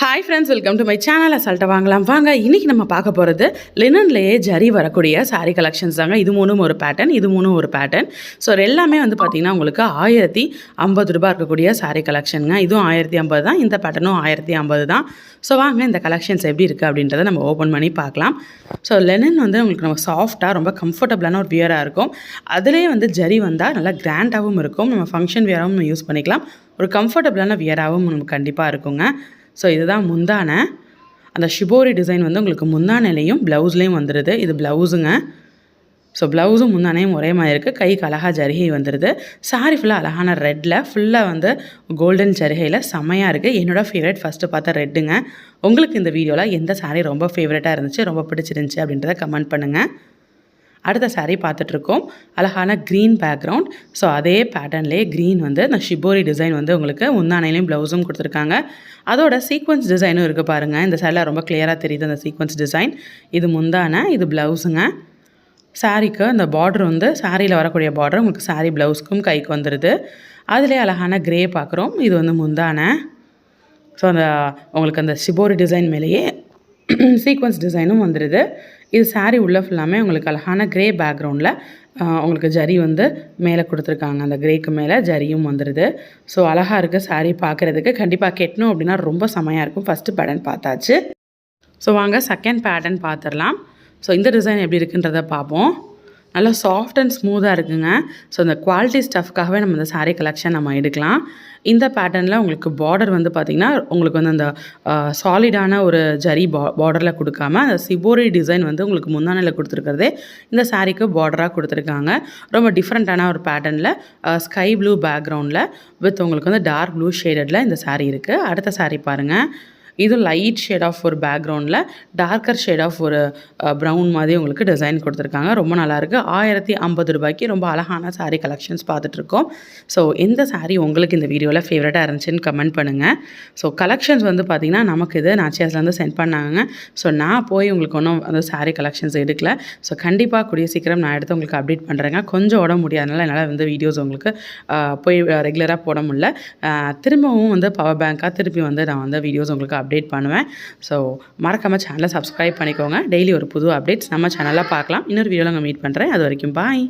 Hi friends welcome to my channel அசால்ட்டை வாங்கலாம். வாங்க இன்றைக்கி நம்ம பார்க்க போகிறது லினன்லேயே ஜரி வரக்கூடிய சாரீ கலெக்ஷன்ஸ் தாங்க. இது மூணும் ஒரு பேட்டர்ன் இது மூணும் ஒரு பேட்டர்ன் ஸோ எல்லாமே வந்து பார்த்திங்கன்னா உங்களுக்கு ஆயிரத்தி ஐம்பது ரூபா இருக்கக்கூடிய சாரீ கலெக்ஷனுங்க இதுவும் ஆயிரத்தி ஐம்பது தான். இந்த பேட்டர்னும் ஆயிரத்தி ஐம்பது தான். ஸோ வாங்க இந்த கலெக்ஷன்ஸ் எப்படி இருக்குது அப்படின்றத நம்ம ஓப்பன் பண்ணி பார்க்கலாம். ஸோ லெனன் வந்து உங்களுக்கு நம்ம சாஃப்டாக ரொம்ப கம்ஃபர்டபுளான ஒரு வியராக இருக்கும். அதுலேயே வந்து ஜரி வந்தால் நல்லா கிராண்டாகவும் இருக்கும். நம்ம ஃபங்க்ஷன் வியராகவும் நம்ம யூஸ் பண்ணிக்கலாம். ஒரு கம்ஃபர்டபுளான வியராகவும் நமக்கு கண்டிப்பாக இருக்குங்க. ஸோ இதுதான் முந்தான. அந்த ஷிபோரி டிசைன் வந்து உங்களுக்கு முந்தானையிலையும் ப்ளவுஸ்லேயும் வந்துடுது இது ப்ளவுஸுங்க ஸோ ப்ளவுஸும் முந்தானையும் ஒரே மாதிரி இருக்குது கைக்கு அழகாக ஜரிகை வந்துடுது சாரி ஃபுல்லாக அழகான ரெட்டில் ஃபுல்லாக வந்து கோல்டன் ஜரிகையில் செம்மையாக இருக்குது என்னோடய ஃபேவரட் ஃபஸ்ட்டு பார்த்தா ரெட்டுங்க உங்களுக்கு இந்த வீடியோவில் எந்த சாரீ ரொம்ப ஃபேவரட்டாக இருந்துச்சு ரொம்ப பிடிச்சிருந்துச்சி அப்படின்றத கமெண்ட் பண்ணுங்கள் அடுத்த சாரீ பார்த்துட்ருக்கோம். அழகான க்ரீன் பேக்ரவுண்ட் ஸோ அதே பேட்டர்ன்லேயே க்ரீன் வந்து இந்த ஷிபோரி டிசைன் வந்து உங்களுக்கு முந்தானையிலையும் ப்ளவுஸும் கொடுத்துருக்காங்க. அதோட சீக்வன்ஸ் டிசைனும் இருக்குது பாருங்கள் இந்த சாரியில் ரொம்ப கிளியராக தெரியுது அந்த சீக்வன்ஸ் டிசைன் இது முந்தான இது ப்ளவுஸுங்க சாரீக்கு அந்த பார்டர் வந்து சாரியில் வரக்கூடிய பார்டர் உங்களுக்கு சாரீ ப்ளவுஸ்க்கும் கைக்கு வந்துடுது அதிலே அழகான க்ரே பார்க்குறோம். இது வந்து முந்தான. ஸோ அந்த உங்களுக்கு அந்த ஷிபோரி டிசைன் மேலேயே சீக்வன்ஸ் டிசைனும் வந்துடுது இது சாரீ உள்ள ஃபுல்லாமே உங்களுக்கு அழகான க்ரே பேக்ரவுண்டில் உங்களுக்கு ஜரி வந்து மேலே கொடுத்துருக்காங்க. அந்த க்ரேக்கு மேலே ஜரியும் வந்துடுது ஸோ அழகாக இருக்குது சாரீ பார்க்குறதுக்கு கண்டிப்பாக கெட்டணும் அப்படின்னா ரொம்ப செமையாக இருக்கும். ஃபஸ்ட்டு பேட்டர்ன் பார்த்தாச்சு. ஸோ வாங்க செகண்ட் பேட்டர்ன் பார்த்துடலாம். ஸோ இந்த டிசைன் எப்படி இருக்குன்றத பார்ப்போம். நல்லா சாஃப்ட் அண்ட் ஸ்மூத்தாக இருக்குங்க. ஸோ இந்த குவாலிட்டி ஸ்டஃப்காகவே நம்ம இந்த சாரீ கலெக்ஷன் நம்ம எடுக்கலாம். இந்த பேட்டர்னில் உங்களுக்கு பார்டர் வந்து பார்த்திங்கன்னா உங்களுக்கு வந்து அந்த சாலிடான ஒரு ஜரி பா பார்டரில் கொடுக்காம அந்த சிபோரி டிசைன் வந்து உங்களுக்கு முந்தானையில் கொடுத்துருக்கிறதே இந்த சாரீக்கு பார்டராக கொடுத்துருக்காங்க. ரொம்ப டிஃப்ரெண்ட்டான ஒரு பேட்டர்னில் ஸ்கை ப்ளூ பேக்ரவுண்டில் வித் உங்களுக்கு வந்து டார்க் ப்ளூ ஷேடடில் இந்த சாரீ இருக்குது அடுத்த சாரீ பாருங்கள் இது லைட் ஷேட் ஆஃப் ஒரு பேக்ரவுண்டில் டார்க்கர் ஷேட் ஆஃப் ஒரு ப்ரௌன் மாதிரி உங்களுக்கு டிசைன் கொடுத்துருக்காங்க. ரொம்ப நல்லாயிருக்கு. ஆயிரத்தி ஐம்பது ரூபாய்க்கு ரொம்ப அழகான சாரீ கலெக்ஷன்ஸ் பார்த்துட்ருக்கோம். ஸோ எந்த சாரீ உங்களுக்கு இந்த வீடியோவில் ஃபேவரட்டாக இருந்துச்சுன்னு கமெண்ட் பண்ணுங்கள் ஸோ கலெக்ஷன்ஸ் வந்து பார்த்திங்கன்னா நமக்கு இது நாச்சியாஸ்லேருந்து சென்ட் பண்ணாங்க ஸோ நான் போய் உங்களுக்கு ஒன்றும் அந்த சாரீ கலெக்ஷன்ஸ் எடுக்கல. ஸோ கண்டிப்பாக கூடிய சீக்கிரம் நான் எடுத்து உங்களுக்கு அப்டேட் பண்ணுறேங்க கொஞ்சம் உடம்பு முடியாதனால என்னால் வந்து வீடியோஸ் உங்களுக்கு போய் ரெகுலராக போட முடியல. திரும்பவும் வந்து பவர் பேங்க்காக திருப்பி வந்து நான் வந்து வீடியோஸ் உங்களுக்கு அப்டேட் பண்ணுவேன். ஸோ மறக்காமல் சேனலை சப்ஸ்கிரைப் பண்ணிக்கோங்க. டெய்லி ஒரு புது அப்டேட்ஸ் நம்ம சேனலில் பார்க்கலாம். இன்னொரு வீடியோவில் அங்கே மீட் பண்ணுறேன் அது வரைக்கும் பாய்